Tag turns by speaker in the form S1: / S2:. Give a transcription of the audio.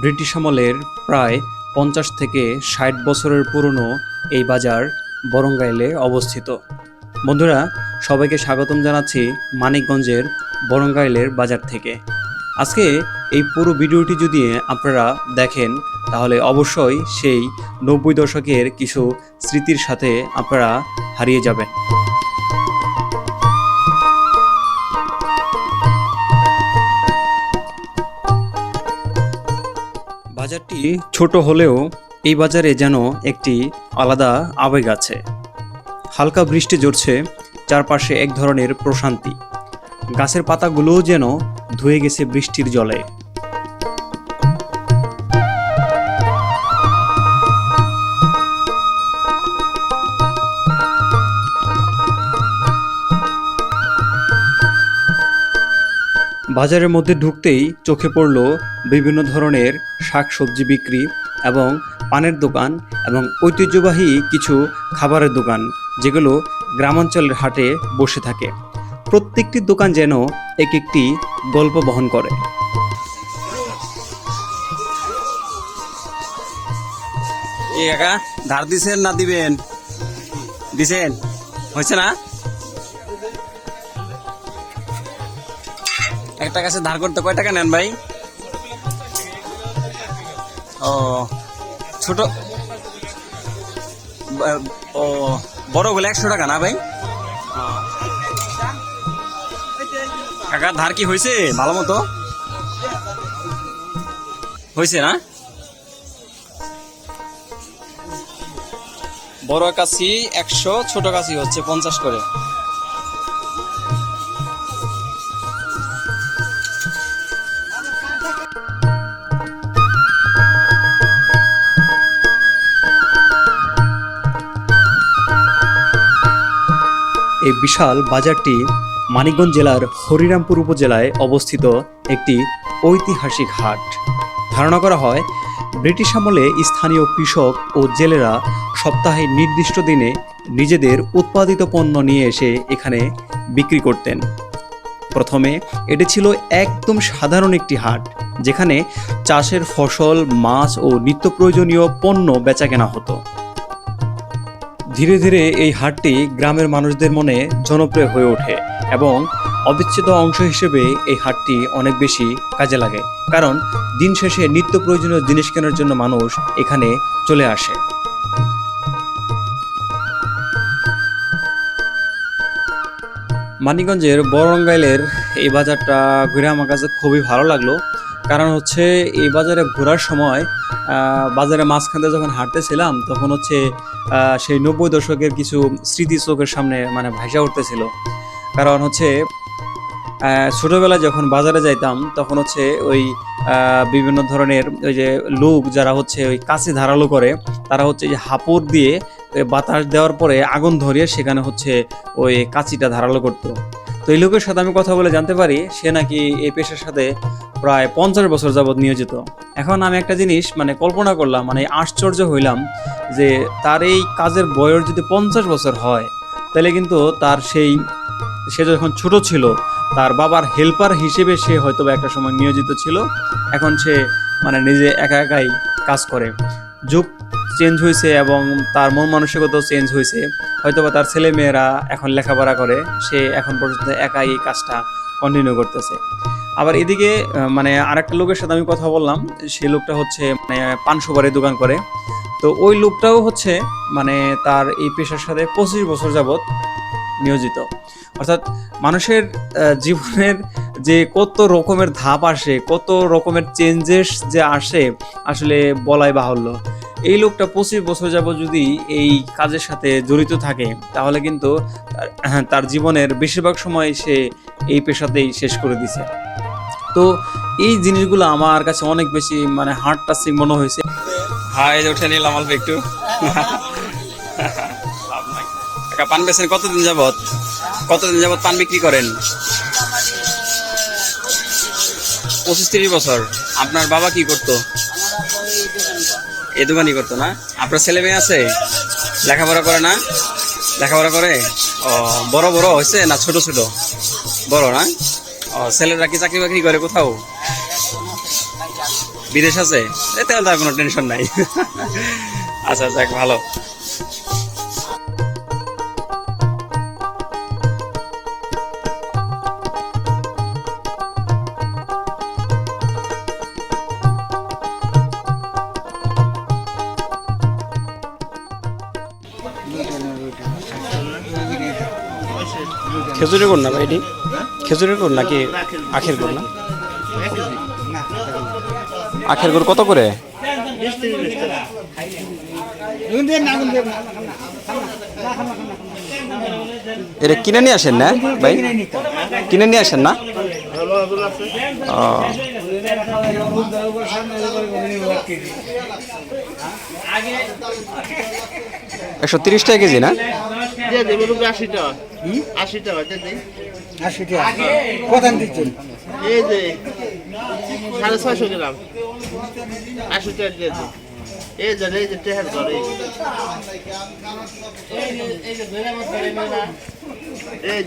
S1: British আমলের প্রায় পঞ্চাশ থেকে ষাট বছরের পুরনো এই বাজার বরঙ্গাইলে অবস্থিত। বন্ধুরা, সবাইকে স্বাগতম জানাচ্ছি মানিকগঞ্জের বরঙ্গাইলের বাজার থেকে। আজকে এই পুরো ভিডিওটি যদি আপনারা দেখেন, তাহলে অবশ্যই সেই নব্বই দশকের কিছু স্মৃতির সাথে আপনারা হারিয়ে যাবেন। বাজারটি ছোট হলেও এই বাজারে যেন একটি আলাদা আবেগ আছে। হালকা বৃষ্টি ঝরছে, চারপাশে এক ধরনের প্রশান্তি। গাছের পাতাগুলোও যেন ধুয়ে গেছে বৃষ্টির জলে। বাজারের মধ্যে ঢুকতেই চোখে পড়ল বিভিন্ন ধরনের শাকসবজি বিক্রি এবং পানের দোকান এবং ঐতিহ্যবাহী কিছু খাবারের দোকান, যেগুলো গ্রামাঞ্চলের হাটে বসে থাকে। প্রত্যেকটি দোকান যেন এক একটি গল্প বহন করে।
S2: ধার দিছেন না দিবেন? দিছেন? হয়েছে না? একটা কাছে ধার করতে কয় টাকা নেন ভাই? ও, ছোট ও, বড় বলে একশো টাকা না ভাই। কাকা, ধার কি হয়েছে ভালো মতো? হয়েছে না? বড় কাছি একশো, ছোট কাছি হচ্ছে পঞ্চাশ করে।
S1: এই বিশাল বাজারটি মানিকগঞ্জ জেলার হরিরামপুর উপজেলায় অবস্থিত একটি ঐতিহাসিক হাট। ধারণা করা হয়, ব্রিটিশ আমলে স্থানীয় কৃষক ও জেলেরা সপ্তাহে নির্দিষ্ট দিনে নিজেদের উৎপাদিত পণ্য নিয়ে এসে এখানে বিক্রি করতেন। প্রথমে এটি ছিল একদম সাধারণ একটি হাট, যেখানে চাষের ফসল, মাছ ও নিত্য প্রয়োজনীয় পণ্য বেচা কেনা হতো। ধীরে ধীরে এই হাটটি গ্রামের মানুষদের মনে জনপ্রিয় হয়ে ওঠে এবং অবিচ্ছেদ্য অংশ হিসেবে এই হাটটি অনেক বেশি কাজে লাগে। কারণ দিন শেষে নিত্য প্রয়োজনীয় জিনিস কেনার জন্য মানুষ এখানে চলে আসে। মানিকগঞ্জের বরঙ্গাইলের এই বাজারটা ঘুরে আমার কাছে খুবই ভালো লাগল। কারণ হচ্ছে এই বাজারে ঘোরার সময় আহ, বাজারের মাঝখানে যখন হাঁটতেছিলাম তখন হচ্ছে সেই নব্বই দশকের কিছু স্মৃতি চোখের সামনে মানে ভাইসা উঠতেছিল। কারণ হচ্ছে ছোটবেলায় যখন বাজারে যাইতাম তখন হচ্ছে ওই বিভিন্ন ধরনের ওই যে লোক যারা হচ্ছে ওই কাছে ধারালো করে তারা হচ্ছে যে হাপড় দিয়ে বাতাস দেওয়ার পরে আগুন ধরিয়ে সেখানে হচ্ছে ওই কাঁচিটা ধারালো করতো। তো এই লোকের সাথে আমি কথা বলে জানতে পারি সে নাকি এই পেশার সাথে প্রায় পঞ্চাশ বছর যাবৎ নিয়োজিত। এখন আমি একটা জিনিস মানে কল্পনা করলাম মানে আশ্চর্য হইলাম যে তার এই কাজের বয়স যদি পঞ্চাশ বছর হয়, তাহলে কিন্তু তার সেই, সে যখন ছোট ছিল, তার বাবার হেল্পার হিসেবে সে হয়তো একটা সময় নিয়োজিত ছিল। এখন সে মানে নিজে একা একাই কাজ করে। যুগ চেঞ্জ হয়েছে এবং তার মন মানসিকতাও চেঞ্জ হয়েছে হয়তো বা তার ছেলে মেয়েরা এখন লেখাপড়া করে, সে এখন পর্যন্ত একাই এই কাজটা কন্টিনিউ করতেছে। আবার এদিকে মানে আরেকটা লোকের সাথে আমি কথা বললাম সেই লোকটা হচ্ছে মানে পান সুপারির দোকান করে। তো ওই লোকটাও হচ্ছে মানে তার এই পেশার সাথে পঁচিশ বছর যাবৎ নিয়োজিত। অর্থাৎ মানুষের জীবনের যে কত রকমের ধাপ আসে, কত রকমের চেঞ্জেস যে আসে, আসলে বলাই বাহুল্য। এই লোকটা পঁচিশ বছর যাব যদি এই কাজের সাথে জড়িত থাকে, তাহলে কিন্তু তার জীবনের বেশিরভাগ সময় সে এই পেশাতেই শেষ করে দিছে। তো এই জিনিসগুলো আমার কাছে অনেক বেশি মানে হার্ট টাচিং মনে হয়েছে।
S2: হাই উঠে নিলাম অল্প একটু। পান বেছেন কতদিন যাবত কতদিন যাবত পান বিক্রি করেন? পঁচিশ তিরিশ বছর। আপনার বাবা কি করতো? এই দোকানই করতো না? আপনার ছেলে মেয়ে আছে? লেখাপড়া করে না? লেখাপড়া করে? ও, বড় বড় হয়েছে না ছোট ছোট? বড় না? ছেলেরা কি চাকরি বাকরি করে কোথাও? বিদেশ আছে? এতে তার কোনো টেনশন নাই। আচ্ছা যাক, ভালো। খেজুরের গুড় না ভাই খেজুরের গুড় নাকি আখের গুড় না? আখের গুড় কত করে? এটা কিনে নিয়ে আসেন না ভাই? কিনে নিয়ে আসেন না? একশো তিরিশ টাকা কেজি না?
S3: আশি টাকা। আশি টাকা
S4: আশি টাকা কত দিচ্ছেন
S3: এই যে, সাড়ে ছয়শো গ্রাম। আশি টাকা দিয়ে দিই। এই যে, এই